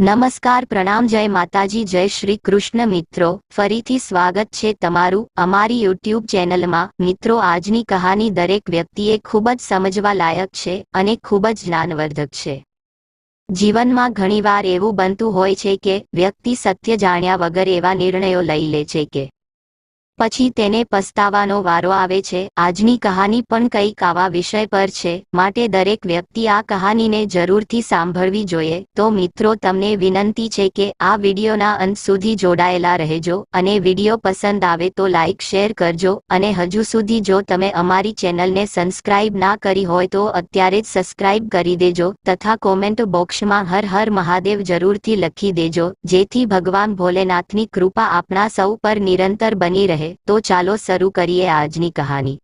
નમસ્કાર, પ્રણામ, જય માતાજી, જય શ્રી કૃષ્ણ મિત્રો. ફરીથી સ્વાગત છે તમારું અમારી યુટ્યુબ ચેનલમાં. મિત્રો, આજની કહાની દરેક વ્યક્તિએ ખૂબ જ સમજવા લાયક છે અને ખૂબ જ જ્ઞાનવર્ધક છે. જીવનમાં ઘણીવાર એવું બનતું હોય છે કે વ્યક્તિ સત્ય જાણ્યા વગર એવા નિર્ણયો લઈ લે છે કે પછી તેને પસ્તાવાનો વારો આવે છે. આજની કહાની પણ કંઈક આવા વિષય પર છે. માટે દરેક વ્યક્તિ આ કહાનીને જરૂરથી સાંભળવી જોઈએ. તો મિત્રો, તમને વિનંતી છે કે આ વિડીયોના અંત સુધી જોડાયેલા રહેજો અને વીડિયો પસંદ આવે તો લાઇક શેર કરજો અને હજુ સુધી જો તમે અમારી ચેનલને સબસ્ક્રાઇબ ના કરી હોય તો અત્યારે જ સબસ્ક્રાઇબ કરી દેજો તથા કોમેન્ટ બોક્સમાં હર હર મહાદેવ જરૂરથી લખી દેજો. જેથી ભગવાન ભોલેનાથની કૃપા આપણા સૌ પર નિરંતર બની રહે. તો ચાલો શરૂ કરીએ આજની કહાની.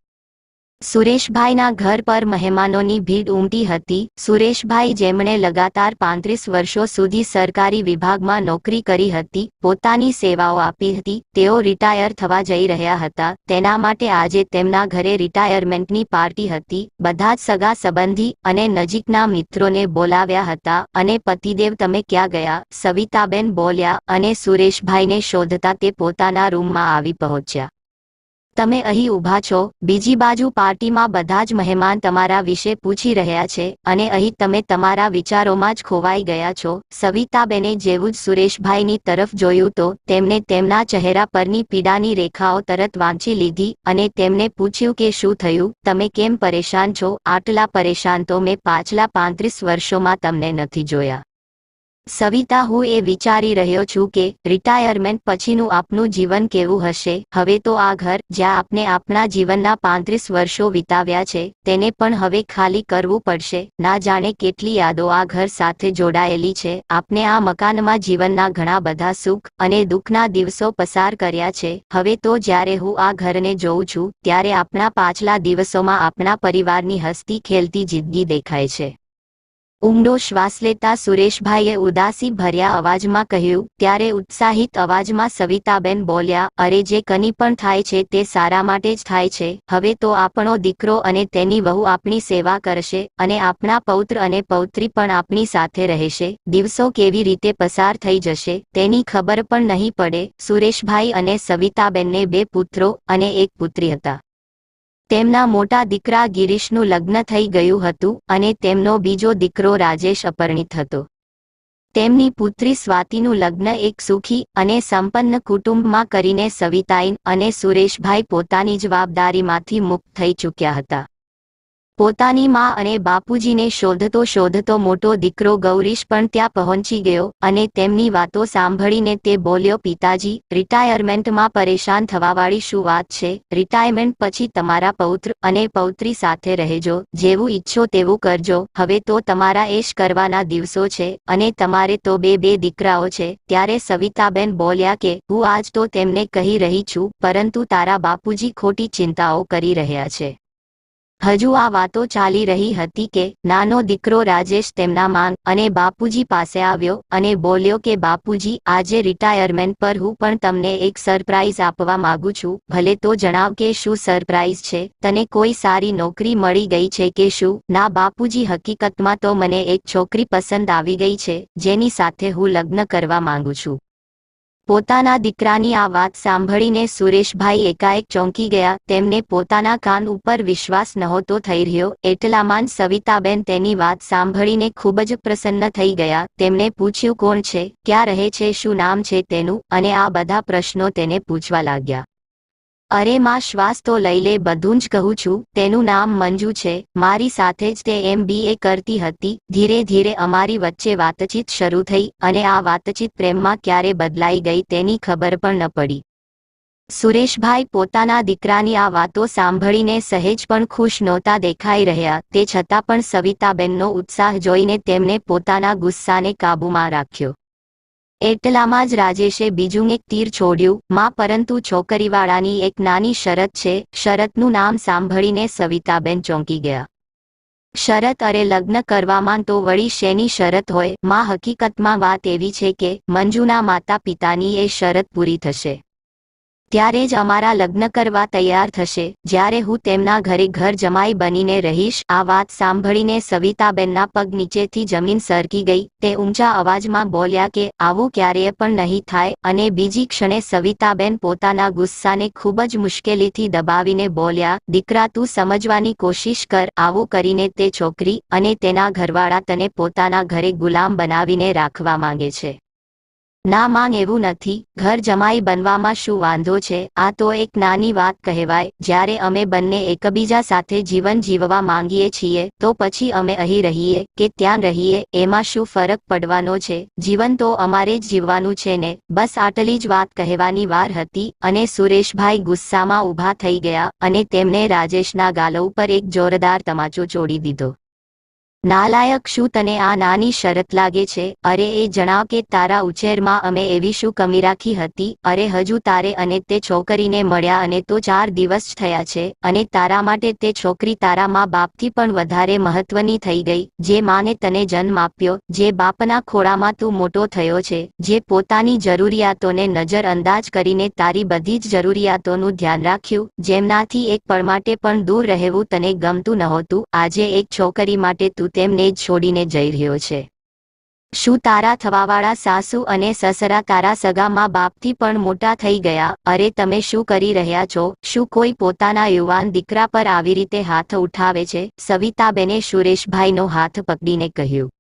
સુરેશભાઈના ઘર પર મહેમાનોની ભીડ ઉમટી હતી. સુરેશભાઈ જેમણે લગાતાર પાંત્રીસ વર્ષો સુધી સરકારી વિભાગમાં નોકરી કરી હતી, પોતાની સેવાઓ આપી હતી. તેઓ રિટાયર થવા જઈ રહ્યા હતા. તેના માટે આજે તેમના ઘરે રિટાયરમેન્ટની પાર્ટી હતી. બધા જ સગા સંબંધી અને નજીકના મિત્રોને બોલાવ્યા હતા અને પતિદેવ, તમે ક્યાં ગયા? સવિતાબેન બોલ્યા અને સુરેશભાઈને શોધતા તે પોતાના રૂમમાં આવી પહોંચ્યા. તમે અહીં ઊભા છો, બીજી બાજુ પાર્ટીમાં બધા જ મહેમાન તમારા વિશે પૂછી રહ્યા છે અને અહીં તમે તમારા વિચારોમાં જ ખોવાઈ ગયા છો. સવિતાબેને જેવું જ સુરેશભાઈની તરફ જોયું તો તેમને તેમના ચહેરા પરની પીડાની રેખાઓ તરત વાંચી લીધી અને તેમને પૂછ્યું કે શું થયું, તમે કેમ પરેશાન છો? આટલા પરેશાન તો મેં પાછલા પાંત્રીસ વર્ષોમાં તમને નથી જોયા. સવિતા હું એ વિચારી રહ્યો છું કે રિટાયરમેન્ટ પછીનું આપનું જીવન કેવું હશે. હવે તો આ ઘર, જ્યાં આપને આપણા જીવનના પાંત્રીસ વર્ષો વિતાવ્યા છે, તેને પણ હવે ખાલી કરવું પડશે. ના જાણે કેટલી યાદો આ ઘર સાથે જોડાયેલી છે. આપને આ મકાનમાં જીવનના ઘણા બધા સુખ અને દુઃખના દિવસો પસાર કર્યા છે. હવે તો જ્યારે હું આ ઘરને જોઉં છું, ત્યારે આપણા પાછલા દિવસોમાં આપણા પરિવારની હસ્તી ખેલતી જિંદગી દેખાય છે. ઊંડો શ્વાસ લેતા સુરેશભાઈએ ઉદાસી ભર્યા અવાજમાં કહ્યું, ત્યારે ઉત્સાહિત અવાજમાં સવિતાબેન બોલ્યા, અરે જે કની પણ થાય છે તે સારા માટે જ થાય છે, હવે તો આપણો દીકરો અને તેની વહુ આપણી સેવા કરશે અને આપણા પૌત્ર અને પૌત્રી પણ આપણી સાથે રહેશે, દિવસો કેવી રીતે પસાર થઈ જશે, તેની ખબર પણ નહીં પડે. સુરેશભાઈ અને સવિતાબેનને બે પુત્રો અને એક પુત્રી હતા. તેમના મોટા દીકરા ગિરીશનું લગ્ન થઈ ગયું હતું અને તેમનો બીજો દીકરો રાજેશ અપરણિત હતો. તેમની પુત્રી સ્વાતિનું લગ્ન એક સુખી અને સંપન્ન કુટુંબમાં કરીને સવિતાઈન અને સુરેશભાઈ પોતાની જવાબદારીમાંથી મુક્ત થઈ ચૂક્યા હતા. પોતાની માં અને બાપુજીને શોધતો શોધતો મોટો દીકરો ગૌરીશ પણ ત્યાં પહોંચી ગયો અને તેમની વાતો સાંભળીને તે બોલ્યો, પિતાજી, રિટાયરમેન્ટમાં પરેશાન થવાવાળી શું વાત છે? રિટાયરમેન્ટ પછી તમારા પૌત્ર અને પૌત્રી સાથે રહેજો, જેવું ઈચ્છો તેવું કરજો. હવે તો તમારા એશ કરવાના દિવસો છે અને તમારે તો બે બે દીકરાઓ છે. ત્યારે સવિતાબેન બોલ્યા કે, હું આજ તો તેમને કહી રહી છું, પરંતુ તારા બાપુજી ખોટી ચિંતાઓ કરી રહ્યા છે. હજુ આ વાતો ચાલી રહી હતી કે નાનો દીકરો રાજેશ તેમના માંગ અને બાપુજી પાસે આવ્યો અને બોલ્યો કે, બાપુજી, આજે રિટાયરમેન્ટ પર હું પણ તમને એક સરપ્રાઈઝ આપવા માંગુ છું. ભલે તો જણાવ કે શું સરપ્રાઈઝ છે? તને કોઈ સારી નોકરી મળી ગઈ છે કે શું ના, બાપુજી, હકીકતમાં તો મને એક છોકરી પસંદ આવી ગઈ છે, જેની સાથે હું લગ્ન કરવા માંગુ છું. પોતાના દીકરાની આ વાત સાંભળીને સુરેશભાઈ એકાએક ચોંકી ગયા. તેમને પોતાના કાન ઉપર વિશ્વાસ નહોતો થઈ રહ્યો. એટલામાં સવિતાબેન તેની વાત સાંભળીને ખૂબ જ પ્રસન્ન થઈ ગયા. તેમણે પૂછ્યું, કોણ છે? ક્યાં રહે છે? શું નામ છે તેનું? અને આ બધા પ્રશ્નો તેને પૂછવા લાગ્યા. અરે માં, શ્વાસ તો લઈ લે, બધું જ કહું છું. તેનું નામ મંજુ છે. મારી સાથે જ તે એમ બી કરતી હતી. ધીરે ધીરે અમારી વચ્ચે વાતચીત શરૂ થઈ અને આ વાતચીત પ્રેમમાં ક્યારે બદલાઈ ગઈ તેની ખબર પણ ન પડી. સુરેશભાઈ પોતાના દીકરાની આ વાતો સાંભળીને સહેજ પણ ખુશ નહોતા દેખાઈ રહ્યા. તે છતાં પણ સવિતાબેનનો ઉત્સાહ જોઈને તેમને પોતાના ગુસ્સાને કાબૂમાં રાખ્યો. એટલામાં જ રાજેશે બીજું એક તીર છોડ્યું. માં પરંતુ છોકરીવાળાની એક નાની શરત છે. શરતનું નામ સાંભળીને સવિતાબેન ચોંકી ગયા. શરત અરે લગ્ન કરવામાં તો વળી શેની શરત હોય? માં હકીકતમાં વાત એવી છે કે મંજુના માતા પિતાની એ શરત પૂરી થશે. ત્યારે જ અમારા લગ્ન કરવા તૈયાર થશે. જ્યારે હું તેમના ઘરે ઘર જમાઈ બનીને રહીશ, આ વાત સાંભળીને સવિતાબેનના પગ નીચેથી જમીન સરકી ગઈ. તે ઊંચા અવાજમાં બોલ્યા કે, આવું ક્યારેય પણ નહીં થાય. અને બીજી ક્ષણે સવિતાબેન પોતાના ગુસ્સાને ખૂબ જ મુશ્કેલીથી દબાવીને બોલ્યા, દીકરા, તું સમજવાની કોશિશ કર, આવું કરીને તે છોકરી અને તેના ઘરવાળા તને પોતાના ઘરે ગુલામ બનાવીને રાખવા માંગે છે. ના માંગ એવું નથી, ઘર જમાઈ બનવામાં શું વાંધો છે? આ તો એક નાની વાત કહેવાય, જ્યારે અમે બંને એકબીજા સાથે જીવન જીવવા માંગીએ છીએ, તો પછી અમે અહીં રહીએ કે ત્યાં રહીએ, એમાં શું ફરક પડવાનો છે? જીવન તો અમારે જ જીવવાનું છે ને? બસ આટલી જ વાત કહેવાની વાર હતી અને સુરેશભાઈ ગુસ્સામાં ઊભા થઈ ગયા અને તેમને રાજેશના ગાલો ઉપર એક જોરદાર તમાચો ચોડી દીધો. નાલાયક શું તને આ નાની શરત લાગે છે? અરે, એ જણાવ કે તારા ઉછેરમાં અમે એવી શું કમી રાખી હતી? અરે, હજુ તારે અને તે છોકરીને મળ્યા અને તો ચાર દિવસ થયા છે અને તારા માટે તે છોકરી તારા મા બાપથી પણ વધારે મહત્વની થઈ ગઈ. જે માને તને જન્મ આપ્યો, જે બાપના ખોળામાં તું મોટો થયો છે, જે પોતાની જરૂરિયાતોને નજર અંદાજ કરીને તારી બધી જ જરૂરિયાતોનું ધ્યાન રાખ્યું, જેમનાથી એક પળ માટે પણ દૂર રહેવું તને ગમતું નહોતું. આજે એક છોકરી માટે તું તેમને છોડીને જઈ રહ્યો છે. શું તારા થવાવાળા સાસુ અને સસરા તારા સગા મા બાપથી પણ મોટા થઈ ગયા? અરે તમે શું કરી રહ્યા છો? શું કોઈ પોતાના યુવાન દીકરા પર આવી રીતે હાથ ઉઠાવે છે? સવિતાબેને સુરેશભાઈનો હાથ પકડીને કહ્યું.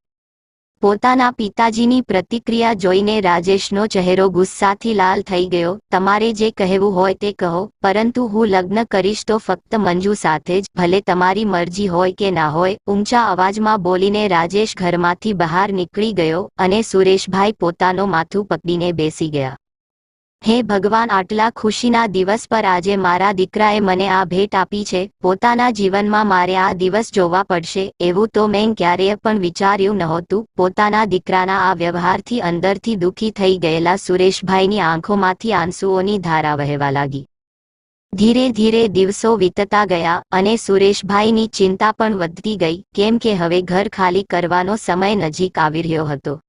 પોતાના પિતાજીની પ્રતિક્રિયા જોઈને રાજેશનો ચહેરો ગુસ્સાથી લાલ થઈ ગયો. તમારે જે કહેવું હોય તે કહો, પરંતુ હું લગ્ન કરીશ તો ફક્ત મંજુ સાથે જ. ભલે તમારી મરજી હોય કે ના હોય, ઊંચા અવાજમાં બોલીને રાજેશ ઘરમાંથી બહાર નીકળી ગયો અને સુરેશભાઈ પોતાનો માથું પકડીને બેસી ગયા. હે ભગવાન, આટલા ખુશીના દિવસ પર આજે મારા દીકરાએ મને આ ભેટ આપી છે. પોતાના જીવનમાં મારે આ દિવસ જોવા પડશે. એવું તો મેં ક્યારેય પણ વિચાર્યું નહોતું. પોતાના દીકરાના આ વ્યવહારથી અંદરથી દુઃખી થઈ ગયેલા સુરેશભાઈની આંખોમાંથી આંસુઓની ધારા વહેવા લાગી. ધીરે ધીરે દિવસો વીતતા ગયા અને સુરેશભાઈની ચિંતા પણ વધતી ગઈ. કેમ કે હવે ઘર ખાલી કરવાનો સમય નજીક આવી રહ્યો હતો.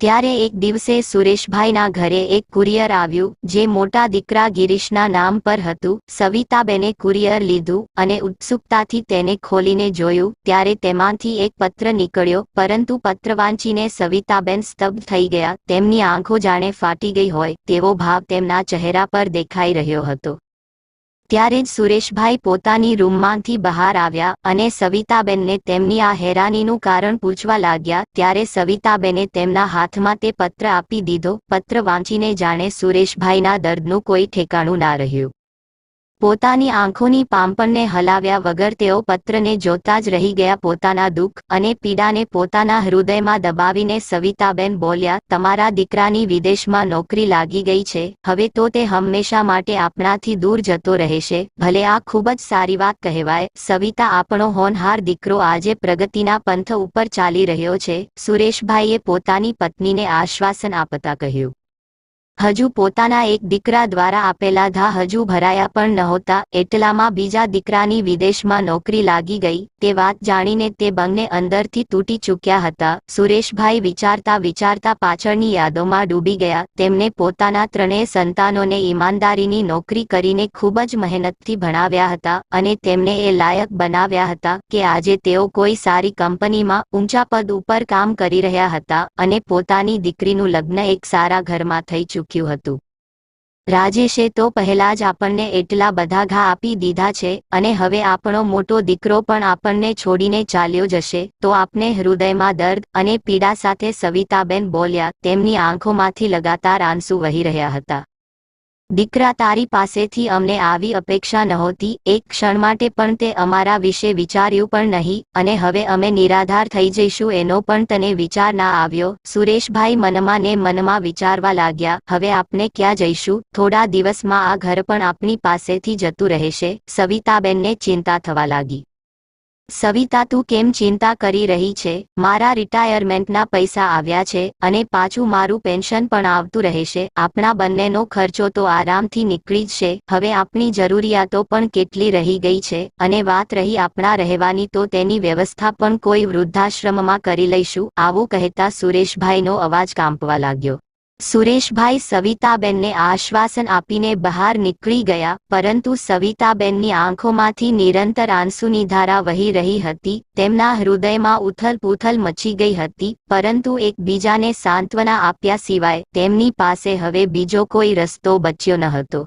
ત્યારે એક દિવસે સુરેશભાઈના ઘરે એક કુરિયર આવ્યું, જે મોટા દીકરા ગિરીશના નામ પર હતું. સવિતાબેને કુરિયર લીધું અને ઉત્સુકતાથી તેને ખોલીને જોયું. ત્યારે તેમાંથી એક પત્ર નીકળ્યો, પરંતુ પત્ર વાંચીને સવિતાબેન સ્તબ્ધ થઈ ગયા. તેમની આંખો જાણે ફાટી ગઈ હોય તેવો ભાવ તેમના ચહેરા પર દેખાઈ રહ્યો હતો. ત્યારે જ સુરેશભાઈ પોતાની રૂમમાંથી બહાર આવ્યા અને સવિતાબેનને તેમની આ હેરાનીનું કારણ પૂછવા લાગ્યા ત્યારે સવિતાબેને તેમના હાથમાં તે પત્ર આપી દીધો. પત્ર વાંચીને જાણે સુરેશભાઈના દર્દનું કોઈ ઠેકાણું ના રહ્યું. પોતાની આંખોની પાંપણને હલાવ્યા વગર તેઓ પત્રને જોતા જ રહી ગયા પોતાના દુઃખ અને પીડાને પોતાના હૃદયમાં દબાવીને સવિતાબેન બોલ્યા, તમારા દીકરાની વિદેશમાં નોકરી લાગી ગઈ છે, હવે તો તે હંમેશા માટે આપણાથી દૂર જતો રહેશે, ભલે આ ખૂબ જ સારી વાત કહેવાય, સવિતા આપણો હોનહાર દીકરો આજે પ્રગતિના પંથ ઉપર ચાલી રહ્યો છે. સુરેશભાઈએ પોતાની પત્નીને આશ્વાસન આપતા કહ્યું હજુ પોતાના એક દીકરા દ્વારા આપેલા ધા હજુ ભરાયા પણ નહોતા, એટલામાં બીજા દીકરાની વિદેશમાં નોકરી લાગી ગઈ, તે વાત જાણીને તે બંને અંદરથી તૂટી ચૂક્યા હતા. સુરેશભાઈ વિચારતા વિચારતા પાછળની યાદોમાં ડૂબી ગયા, તેમને પોતાના ત્રણેય સંતાનોને ઈમાનદારીની નોકરી કરીને ખૂબ જ મહેનતથી ભણાવ્યા હતા અને તેમને એ લાયક બનાવ્યા હતા કે આજે તેઓ કોઈ સારી કંપનીમાં ઊંચા પદ ઉપર કામ કરી રહ્યા હતા અને પોતાની દીકરીનું લગ્ન એક સારા ઘરમાં થઈ ચૂક્યું ચૂક્યું હતું. રાજેશે તો પહેલા જ આપણને એટલા બધા ઘા આપી દીધા છે અને હવે આપણો મોટો દીકરો પણ આપણને છોડીને ચાલ્યો જશે, તો આપને હૃદયમાં દર્દ અને પીડા સાથે સવિતાબેન બોલ્યા, તેમની આંખોમાંથી લગાતાર આંસુ વહી રહ્યા હતા. દીકરા તારી પાસેથી અમને આવી અપેક્ષા નહોતી, એક ક્ષણ માટે પણ તે અમારા વિશે વિચાર્યું પણ નહીં, અને હવે અમે નિરાધાર થઈ જઈશું એનો પણ તને વિચાર ના આવ્યો. સુરેશભાઈ મનમાં ને મનમાં વિચારવા લાગ્યા, હવે આપને ક્યાં જઈશું? થોડા દિવસમાં આ ઘર પણ આપણી પાસેથી જતું રહેશે. સવિતાબેનને ચિંતા થવા લાગી. સવિતા, તું કેમ ચિંતા કરી રહી છે? મારા રિટાયરમેન્ટના પૈસા આવ્યા છે અને પાછું મારું પેન્શન પણ આવતું રહેશે. આપણા બંનેનો ખર્ચો તો આરામથી નીકળી જશે હવે આપણી જરૂરિયાતો પણ કેટલી રહી ગઈ છે અને વાત રહી આપણા રહેવાની તો તેની વ્યવસ્થા પણ કોઈ વૃદ્ધાશ્રમમાં કરી લઈશું. આવું કહેતા સુરેશભાઈનો અવાજ કાંપવા લાગ્યો. સુરેશભાઈ સવિતાબેનને આશ્વાસન આપીને બહાર નીકળી ગયા, પરંતુ સવિતાબેનની આંખોમાંથી નિરંતર આંસુની ધારા વહી રહી હતી, તેમના હૃદયમાં ઉથલપૂથલ મચી ગઈ હતી, પરંતુ એકબીજાને સાંત્વના આપ્યા સિવાય તેમની પાસે હવે બીજો કોઈ રસ્તો બચ્યો ન હતો.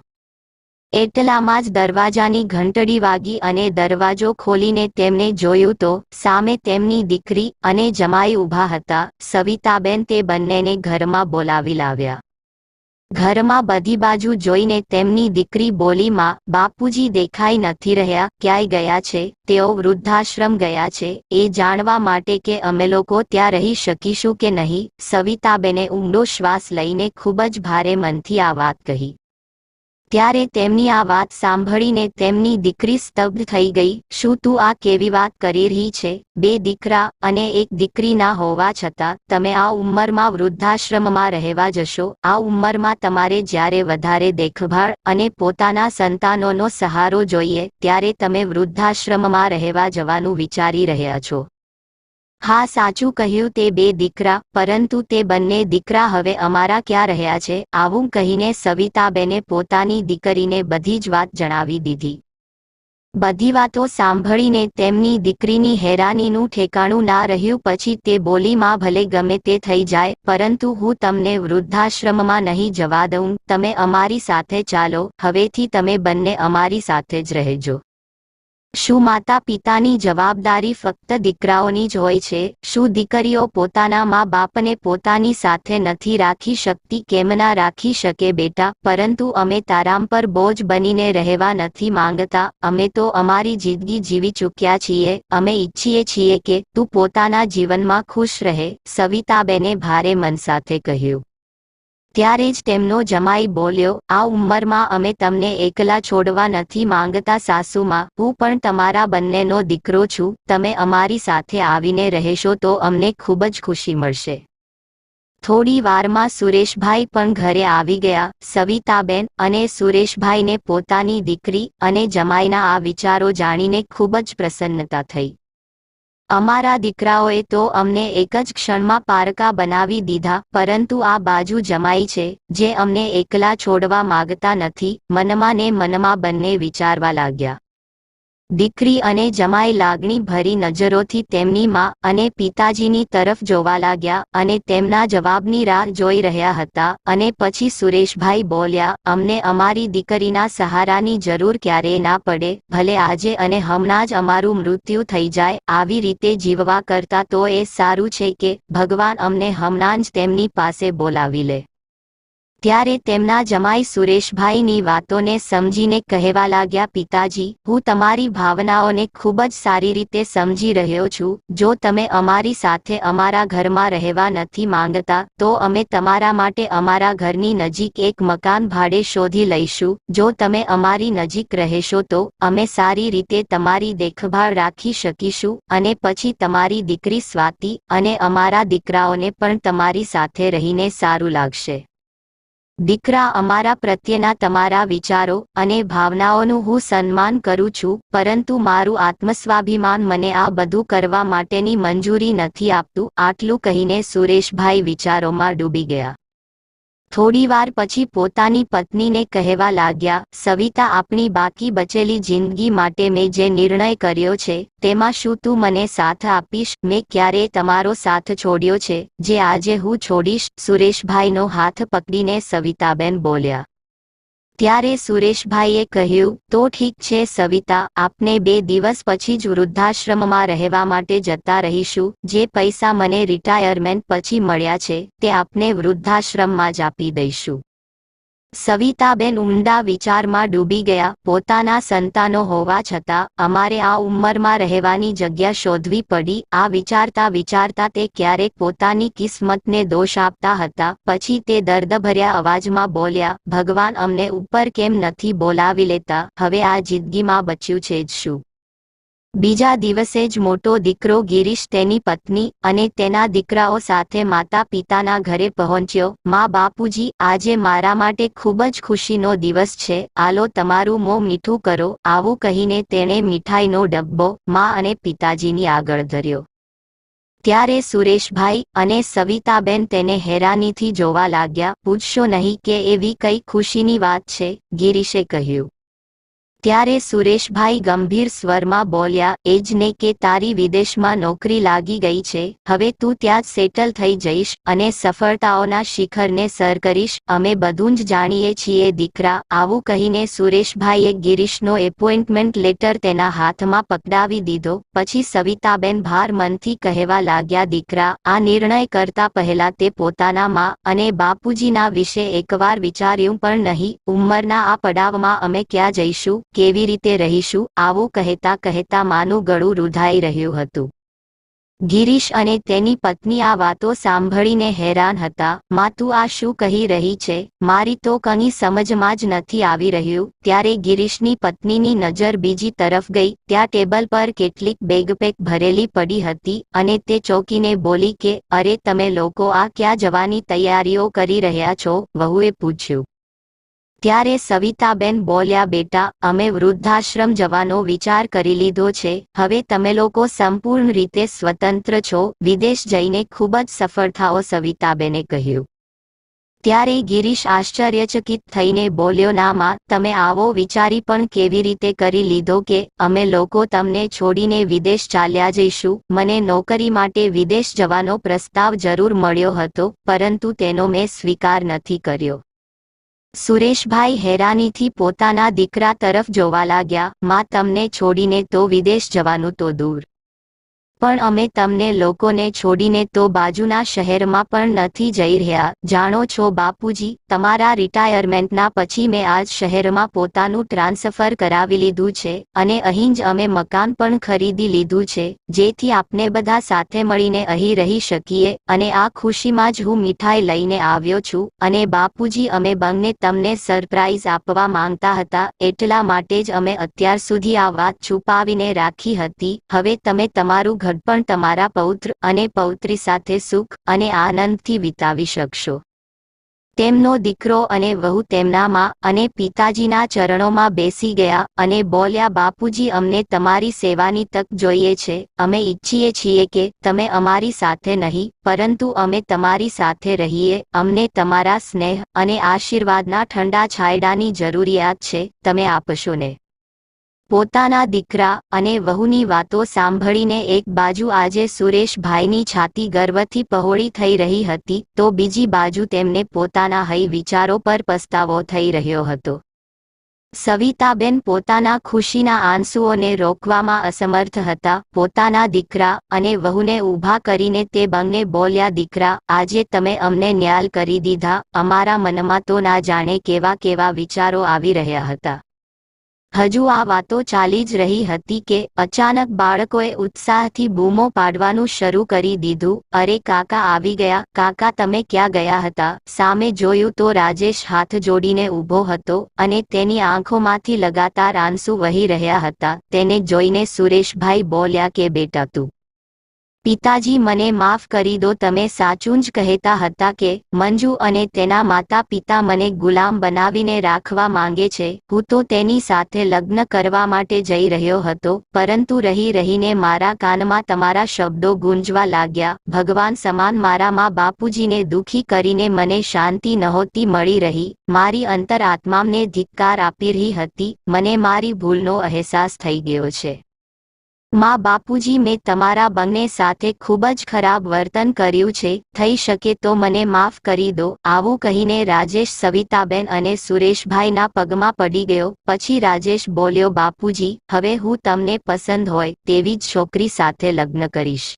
એટલામાં જ દરવાજાની ઘંટડી વાગી અને દરવાજો ખોલીને તેમને જોયું તો સામે તેમની દીકરી અને જમાઈ ઊભા હતા. સવિતાબેન તે બંનેને ઘરમાં બોલાવી લાવ્યા. ઘરમાં બધી બાજુ જોઈને તેમની દીકરી બોલીમાં, બાપુજી દેખાઈ નથી રહ્યા, ક્યાંય ગયા છે? તેઓ વૃદ્ધાશ્રમ ગયા છે. એ જાણવા માટે કે અમે લોકો ત્યાં રહી શકીશું કે નહીં? સવિતાબેને ઊંડો શ્વાસ લઈને ખૂબ જ ભારે મનથી આ વાત કહી. ત્યારે તેમની આ વાત સાંભળીને તેમની દીકરી સ્તબ્ધ થઈ ગઈ, શું તું આ કેવી વાત કરી રહી છે? બે દીકરા અને એક દીકરી ના હોવા છતાં તમે આ ઉંમરમાં વૃદ્ધાશ્રમમાં રહેવા જશો. આ ઉંમરમાં તમારે જ્યારે વધારે દેખભાળ અને પોતાના સંતાનોનો સહારો જોઈએ, ત્યારે તમે વૃદ્ધાશ્રમમાં રહેવા જવાનું વિચારી રહ્યા છો. હા, સાચું કહ્યું તે બે દીકરા, પરંતુ તે બંને દીકરા હવે અમારા ક્યાં રહ્યા છે? આવું કહીને સવિતાબેને પોતાની દીકરીને બધી જ વાત જણાવી દીધી. બધી વાતો સાંભળીને તેમની દીકરીની હેરાનીનું ઠેકાણું ના રહ્યું પછી તે બોલીમાં ભલે ગમે તે થઈ જાય, પરંતુ હું તમને વૃદ્ધાશ્રમમાં નહીં જવા દઉં. તમે અમારી સાથે ચાલો, હવેથી તમે બંને અમારી સાથે જ રહેજો. શું માતા પિતાની જવાબદારી ફક્ત દીકરાઓની જ હોય છે? શું દીકરીઓ પોતાના મા બાપને પોતાની સાથે નથી રાખી શકતી? કેમ ના રાખી શકે બેટા? પરંતુ અમે તારામ પર બોજ બનીને રહેવા નથી માંગતા. અમે તો અમારી જિંદગી જીવી ચૂક્યા છીએ. અમે ઈચ્છીએ છીએ કે તું પોતાના જીવનમાં ખુશ રહે. સવિતાબેને ભારે મન સાથે કહ્યું. ત્યારે જ તેમનો જમાઈ બોલ્યો, આ ઉંમરમાં અમે તમને એકલા છોડવા નથી માંગતા સાસુમાં, હું પણ તમારા બંનેનો દીકરો છું, તમે અમારી સાથે આવીને રહેશો તો અમને ખૂબ જ ખુશી મળશે. થોડી વારમાં સુરેશભાઈ પણ ઘરે આવી ગયા, સવિતાબેન અને સુરેશભાઈને પોતાની દીકરી અને જમાઈના આ વિચારો જાણીને ખૂબ જ પ્રસન્નતા થઈ. અમારા દીકરાઓએ તો અમને એક જ ક્ષણમાં પારકા બનાવી દીધા, પરંતુ આ બાજુ જમાઈ છે, જે અમને એકલા છોડવા માંગતા નથી, મનમાં ને મનમાં બંને વિચારવા લાગ્યા. દીકરી અને જમાઈ લાગણી ભરી નજરોથી તેમની માં અને પિતાજીની તરફ જોવા લાગ્યા અને તેમના જવાબની રાહ જોઈ રહ્યા હતા અને પછી સુરેશભાઈ બોલ્યા, અમને અમારી દીકરીના સહારાની જરૂર ક્યારેય ના પડે, ભલે આજે અને હમણાં જ અમારું મૃત્યુ થઈ જાય, આવી રીતે જીવવા કરતા તો એ સારું છે કે ભગવાન અમને હમણાં જ તેમની પાસે બોલાવી લે. ત્યારે તેમના જમાઈ સુરેશભાઈની વાતોને સમજીને કહેવા લાગ્યા, પિતાજી, હું તમારી ભાવનાઓને ખૂબ જ સારી રીતે સમજી રહ્યો છું. જો તમે અમારી સાથે અમારા ઘરમાં રહેવા નથી માંગતા, તો અમે તમારા માટે અમારા ઘરની નજીક એક મકાન ભાડે શોધી લઈશું. જો તમે અમારી નજીક રહેશો, તો અમે સારી રીતે તમારી દેખભાળ રાખી શકીશું અને પછી તમારી દીકરી સ્વાતિ અને અમારા દીકરાઓને પણ તમારી સાથે રહીને સારું લાગશે. દીકરા અમારા પ્રત્યેના તમારા વિચારો અને ભાવનાઓનું હું સન્માન કરું છું, પરંતુ મારું આત્મસ્વાભિમાન મને આ બધું કરવા માટેની મંજૂરી નથી આપતું, આટલું કહીને સુરેશભાઈ વિચારોમાં ડૂબી ગયા. થોડીવાર પછી પોતાની પત્નીને કહેવા લાગ્યા, સવિતા, આપણી બાકી બચેલી જિંદગી માટે મેં જે નિર્ણય કર્યો છે, તેમાં શું તું મને સાથ આપીશ? મેં ક્યારેય તમારો સાથ છોડ્યો છે. જે આજે હું છોડીશ. સુરેશભાઈનો હાથ પકડીને સવિતાબેન બોલ્યા ત્યારે સુરેશભાઈએ કહ્યું, તો ઠીક છે સવિતા, આપને બે દિવસ પછી જ વૃદ્ધાશ્રમમાં રહેવા માટે જતા રહીશું. જે પૈસા મને રિટાયરમેન્ટ પછી મળ્યા છે, તે આપને વૃદ્ધાશ્રમમાં જ આપી દઈશું. સવિતાબેન ઊંડા વિચારમાં ડૂબી ગયા. પોતાના સંતાનો હોવા છતાં અમારે આ ઉંમરમાં રહેવાની જગ્યા શોધવી પડી. આ વિચારતા વિચારતા તે ક્યારેક પોતાની કિસ્મતને દોષ આપતા હતા. પછી તે દર્દભર્યા અવાજમાં બોલ્યા, ભગવાન, અમને ઉપર કેમ નથી બોલાવી લેતા? હવે આ જિંદગીમાં બચ્યું છે જ શું? બીજા દિવસે જ મોટો દીકરો ગિરીશ તેની પત્ની અને તેના દીકરાઓ સાથે માતા પિતાના ઘરે પહોંચ્યો. મા બાપુજી, આજે મારા માટે ખૂબ જ ખુશીનો દિવસ છે. આલો તમારું મોં મીઠું કરો. આવું કહીને તેણે મીઠાઈનો ડબ્બો મા અને પિતાજીની આગળ ધર્યો. ત્યારે સુરેશભાઈ અને સવિતાબેન તેને હેરાનીથી જોવા લાગ્યા. પૂછશો નહીં કે એવી કઈ ખુશીની વાત છે, ગિરીશે કહ્યું. ત્યારે સુરેશભાઈ ગંભીર સ્વરમાં બોલ્યા એ જ ને કે તારી વિદેશમાં નોકરી લાગી ગઈ છે, હવે તું ત્યાં સેટલ થઈ જઈશ અને સફળતાઓના શિખરને સર કરીશ. અમે બધું જ જાણીએ છીએ, દીકરા. આવું કહીને સુરેશભાઈએ ગિરીશનો એપોઇન્ટમેન્ટ લેટર તેના હાથમાં પકડાવી દીધો. પછી સવિતાબેન ભાર મનથી કહેવા લાગ્યા, દીકરા, આ નિર્ણય કરતા પહેલા તે પોતાના માં અને બાપુજીના વિશે એકવાર વિચાર્યું પણ નહીં. ઉંમરના આ પડાવમાં અમે ક્યાં જઈશું? કેવી રીતે રહીશું, આવું કહેતા કહેતા માનું ગળું રૂધાઈ રહ્યું હતું. ગિરીશ અને તેની પત્ની આ વાતો સાંભળીને હેરાન હતા માતું આ શું કહી રહી છે? મારી તો કંઈ સમજમાં જ નથી આવી રહ્યું. ત્યારે ગિરીશની પત્નીની નજર બીજી તરફ ગઈ, ત્યાં ટેબલ પર કેટલીક બેગપેક ભરેલી પડી હતી અને તે ચોકીને બોલી કે, અરે, તમે લોકો આ ક્યાં જવાની તૈયારીઓ કરી રહ્યા છો? વહુએ પૂછ્યું. ત્યારે સવિતાબેન બોલ્યા, બેટા, અમે વૃદ્ધાશ્રમ જવાનો વિચાર કરી લીધો છે. હવે તમે લોકો સંપૂર્ણ રીતે સ્વતંત્ર છો. વિદેશ જઈને ખૂબ જ સફળ થાઓ, સવિતાબેને કહ્યું. ત્યારે ગિરીશ આશ્ચર્યચકિત થઈને બોલ્યો, ના, માં, તમે આવો વિચારી પણ કેવી રીતે કરી લીધો કે અમે લોકો તમને છોડીને વિદેશ ચાલ્યા જઈશું. મને નોકરી માટે વિદેશ જવાનો પ્રસ્તાવ જરૂર મળ્યો હતો, પરંતુ તેનો મેં સ્વીકાર નથી કર્યો. સુરેશભાઈ હેરાનીથી પોતાના દીકરા તરફ જોવા લાગ્યા, માં, તમને છોડીને તો વિદેશ જવાનું તો દૂર. પણ અમે તમને લોકોને છોડીને તો બાજુના શહેરમાં પણ નથી જઈ રહ્યા. જાણો છો બાપુજી, તમારા રિટાયરમેન્ટના પછી મેં આજ શહેરમાં પોતાનું ટ્રાન્સફર કરાવી લીધું છે અને અહીં જ અમે મકાન પણ ખરીદી લીધું છે, જેથી આપને બધા સાથે મળીને અહીં રહી શકીએ અને આ ખુશીમાં જ હું મીઠાઈ લઈને આવ્યો છું અને બાપુજી, અમે બંને તમને સરપ્રાઈઝ આપવા માંગતા હતા, એટલા માટે જ અમે અત્યાર સુધી આ વાત છુપાવીને રાખી હતી. હવે તમે તમારું ઘડપણ તમારા પૌત્ર અને પૌત્રી સાથે સુખ અને આનંદથી વિતાવી શકશો. તેમનો દીકરો અને વહુ તેમનામાં અને પિતાજીના ચરણોમાં બેસી ગયા અને બોલ્યા, બાપુજી, અમને તમારી સેવાની તક જોઈએ છે. અમે ઈચ્છીએ છીએ કે તમે અમારી સાથે નહીં, પરંતુ અમે તમારી સાથે રહીએ. અમને તમારા સ્નેહ અને આશીર્વાદના ઠંડા છાયડાની જરૂરિયાત છે. તમે આપશો ને. પોતાના દીકરા અને વહુની વાતો સાંભળીને એક બાજુ આજે સુરેશભાઈની છાતી ગર્વથી પહોળી થઈ રહી હતી, તો બીજી બાજુ તેમને પોતાના હૈ વિચારો પર પસ્તાવો થઈ રહ્યો હતો. સવિતાબેન પોતાના ખુશીના આંસુઓને રોકવામાં અસમર્થ હતા, પોતાના દીકરા અને વહુને ઊભા કરીને તે બંને બોલ્યા, દીકરા, આજે તમે અમને ન્યાલ કરી દીધા, અમારા મનમાં તો ના જાણે કેવા કેવા વિચારો આવી રહ્યા હતા. હજુ આ વાતો ચાલી જ રહી હતી કે અચાનક બાળકોએ ઉત્સાહથી બૂમો પાડવાનું શરૂ કરી દીધું. અરે કાકા આવી ગયા. કાકા તમે ક્યાં ગયા હતા? સામે જોયું તો રાજેશ હાથ જોડીને ઊભો હતો અને તેની આંખોમાંથી લગાતાર આંસુ વહી રહ્યા હતા. તેને જોઈને સુરેશભાઈ બોલ્યા કે, બેટા તું પિતાજી, મને માફ કરી દો. તમે સાચું જ કહેતા હતા કે, મંજુ અને તેના માતા પિતા મને ગુલામ બનાવીને રાખવા માંગે છે. હું તો તેની સાથે લગ્ન કરવા માટે જઈ રહ્યો હતો, પરંતુ રહી રહીને મારા કાનમાં તમારા શબ્દો ગુંજવા લાગ્યા. ભગવાન સમાન મારા મા બાપુજીને દુખી કરીને મને શાંતિ નહોતી મળી રહી. મારી અંતર આત્માને ધિક્કાર આપી રહી હતી. મને મારી ભૂલનો અહેસાસ થઈ ગયો છે. માં બાપુજી મેં તમારા બંને સાથે ખૂબ જ ખરાબ વર્તન કર્યું છે, થઈ શકે તો મને માફ કરી દો, આવું કહીને રાજેશ સવિતાબેન અને સુરેશભાઈના પગમાં પડી ગયો, પછી રાજેશ બોલ્યો, બાપુજી, હવે હું તમને પસંદ હોય તેવી જ છોકરી સાથે લગ્ન કરીશ.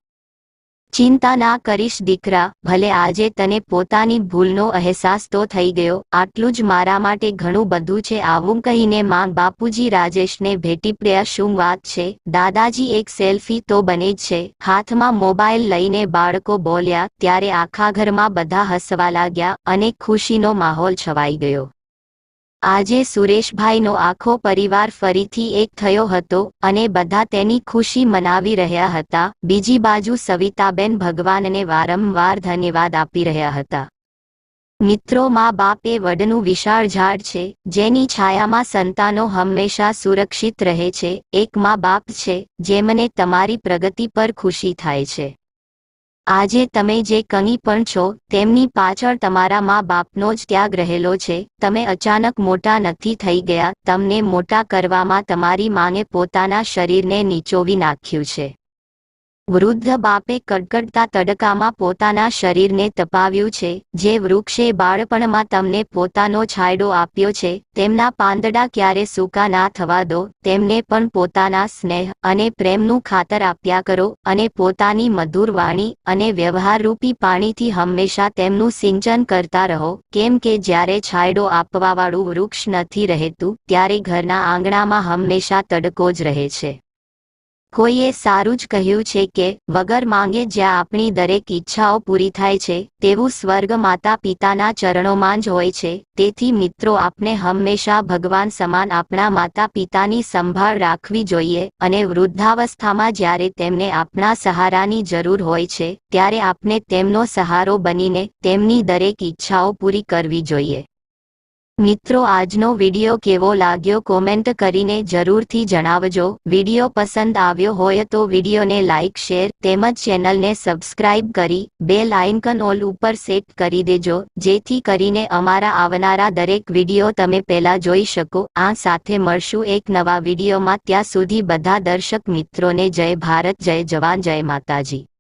ચિંતા ના કરીશ દીકરા, ભલે આજે તને પોતાની ભૂલનો અહેસાસ તો થઈ ગયો, આટલું જ મારા માટે ઘણું બધું છે, આવું કહીને માં બાપુજી રાજેશને ભેટી પડ્યા, શું વાત છે? દાદાજી એક સેલ્ફી તો બને જ છે. હાથમાં મોબાઈલ લઈને બાળકો બોલ્યા, ત્યારે આખા ઘરમાં બધા હસવા લાગ્યા અને ખુશીનો માહોલ છવાઈ ગયો. આજે સુરેશભાઈનો આખો પરિવાર ફરીથી એક થયો હતો અને બધા તેની ખુશી મનાવી રહ્યા હતા. બીજી બાજુ સવિતાબેન ભગવાનને વારંવાર ધન્યવાદ આપી રહ્યા હતા. મિત્રો, મા બાપ એ વડનું વિશાળ ઝાડ છે, જેની છાયામાં સંતાનો હંમેશા સુરક્ષિત રહે છે. એક મા બાપ છે, જેમને તમારી પ્રગતિ પર ખુશી થાય છે. આજે તમે જે કંઈ પણ છો, તેમની પાછળ તમારા મા બાપનો જ ત્યાગ રહેલો છે. તમે અચાનક મોટા નથી થઈ ગયા, તમને મોટા કરવામાં તમારી માને પોતાના શરીરને નીચોવી નાખ્યું છે. વૃદ્ધ બાપે કડકડતા તડકામાં પોતાના શરીરને તપાવ્યું છે, જે વૃક્ષે બાળપણમાં તમને પોતાનો છાંયડો આપ્યો છે, તેમના પાંદડા ક્યારે સૂકા ના થવા દો, તેમને પણ પોતાના સ્નેહ અને પ્રેમનું ખાતર આપ્યા કરો અને પોતાની મધુર વાણી અને વ્યવહારરૂપી પાણીથી હંમેશા તેમનું સિંચન કરતા રહો, કેમ કે જ્યારે છાંયડો આપવાવાળું વૃક્ષ નથી રહેતું, ત્યારે ઘરના આંગણામાં હંમેશા તડકો જ રહે છે. કોઈએ સારું જ કહ્યું છે કે, વગર માંગે જ્યાં આપણી દરેક ઈચ્છાઓ પૂરી થાય છે, તેવું સ્વર્ગ માતા પિતાના ચરણોમાં જ હોય છે. તેથી મિત્રો આપણે હંમેશા ભગવાન સમાન આપણા માતા પિતાની સંભાળ રાખવી જોઈએ અને વૃદ્ધાવસ્થામાં જ્યારે તેમને આપણા સહારાની જરૂર હોય છે, ત્યારે આપણે તેમનો સહારો બનીને તેમની દરેક ઈચ્છાઓ પૂરી કરવી જોઈએ. મિત્રો, આજનો વિડિયો કેવો લાગ્યો? કોમેન્ટ કરીને જરૂરથી જણાવજો. વિડિયો પસંદ આવ્યો હોય તો વિડિયોને લાઇક શેર તેમજ ચેનલને સબસ્ક્રાઇબ કરી બે લાઇનકન ઓલ ઉપર સેટ કરી દેજો, જેથી કરીને અમારા આવનારા દરેક વિડિયો તમે પહેલા જોઈ શકો. આ સાથે મળશું એક નવા વિડિયોમાં. ત્યાં સુધી બધા દર્શક મિત્રોને જય ભારત, જય જવાન, જય માતાજી.